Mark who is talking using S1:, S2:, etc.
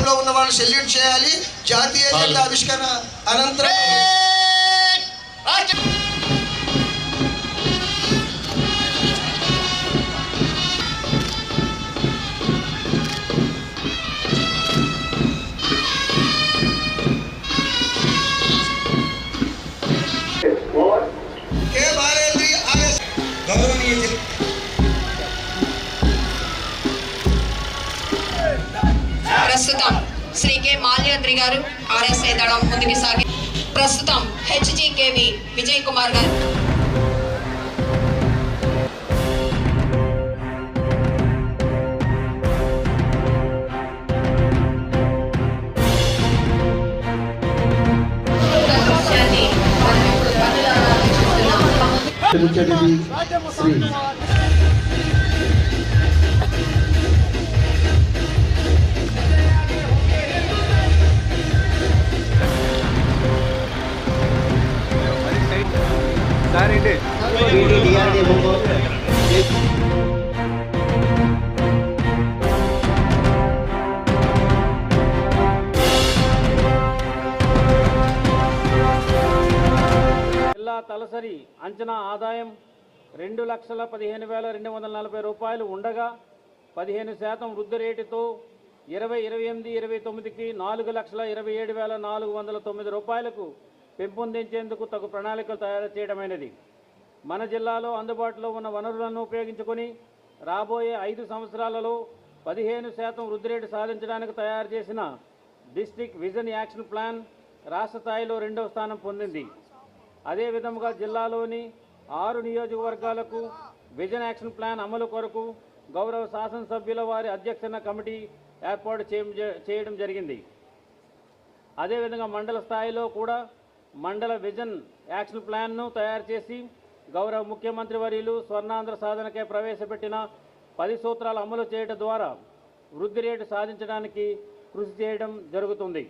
S1: లో ఉన్న వాళ్ళు సెల్యూట్ చేయాలి జాతీయ జెండా ఆవిష్కరణ అనంతరం కే బాలేంద్రి
S2: ప్రస్తుతం శ్రీ కె మాల్యాద్రి గారు ఆర్ఎస్ఐ దళం ముందుకు సాగి ప్రస్తుతం హెచ్జికేవి విజయ్ కుమార్ గారు దృశ్యాన్ని మనం ఇప్పుడు
S3: జిల్లా తలసరి అంచనా ఆదాయం రెండు లక్షల పదిహేను వేల రెండు వందల నలభై రూపాయలు ఉండగా పదిహేను శాతం వృద్ధి రేటుతో ఇరవై ఇరవై ఎనిమిది ఇరవై తొమ్మిదికి నాలుగు లక్షల ఇరవై ఏడు వేల నాలుగు వందల తొమ్మిది రూపాయలకు పెంపొందించేందుకు తగు ప్రణాళికలు తయారు చేయడమైనది. మన జిల్లాలో అందుబాటులో ఉన్న వనరులను ఉపయోగించుకొని రాబోయే ఐదు సంవత్సరాలలో పదిహేను శాతం వృద్ధి రేటు సాధించడానికి తయారు చేసిన డిస్టిక్ విజన్ యాక్షన్ ప్లాన్ రాష్ట్ర స్థాయిలో రెండవ స్థానం పొందింది. అదేవిధంగా జిల్లాలోని ఆరు నియోజకవర్గాలకు విజన్ యాక్షన్ ప్లాన్ అమలు కొరకు గౌరవ శాసనసభ్యుల వారి అధ్యక్షన కమిటీ ఏర్పాటు చేయ- చేయడం జరిగింది. అదేవిధంగా మండల స్థాయిలో కూడా మండల విజన్ యాక్షన్ ప్లాన్ను తయారు చేసి గౌరవ ముఖ్యమంత్రి వర్యులు స్వర్ణాంధ్ర సాధనకే ప్రవేశపెట్టిన పది సూత్రాలు అమలు చేయడం ద్వారా వృద్ధి రేటు సాధించడానికి కృషి చేయడం జరుగుతుంది.